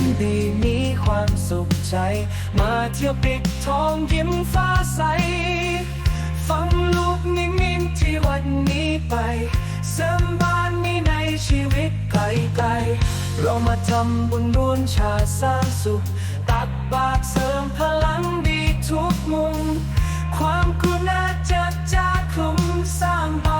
นดีมีความสุขใจ มาเที่ยวปิดทองยิ้มฟ้าใส ฟังลูกนิมิตที่วันนี้ไปเสริมบ้านนี้ในชีวิตไกลๆเรามาทำบุญร่วมชาติสร้างสุข ตักบาตรเสริมพลังดีทุกมุม ความกุณาจะจะคลุมสร้างบ้าน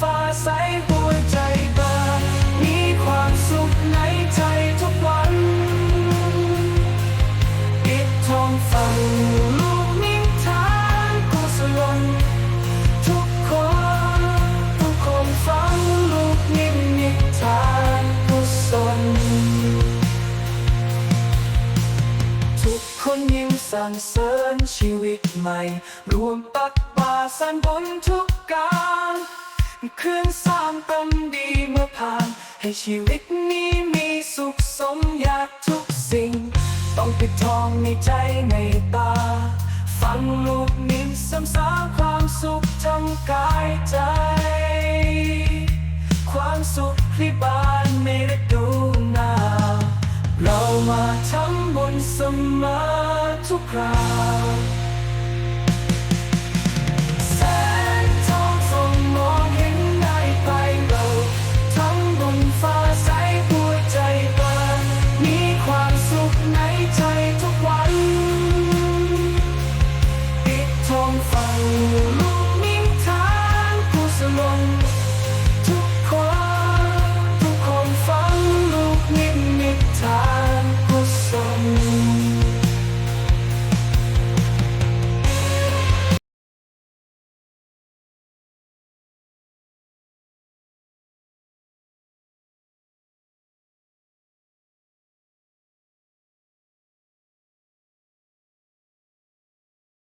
ฟ้าใสหัวใจเบิกมีความสุขในใจทุกวันปิดทองฟังลูกนิทานกุศลทุกคนทุกคนฟังลูกนิมิทานกุศลทุกคนยิ้มสรรเสริญชีวิตใหม่ รวมตักบาสรรบนทุกการ คืนสร้างเป็นดีเมื่อผ่าน ให้ชีวิตนี้มีสุขสมอยากทุกสิ่ง ต้องปิดทองในใจในตา ฟังลูกนิ้มซ้ำสาความสุขทั้งกายใจ ความสุขที่บ้านไม่ได้ดูหน้าเรามาทำบุญเสมอทุกคราว ทุ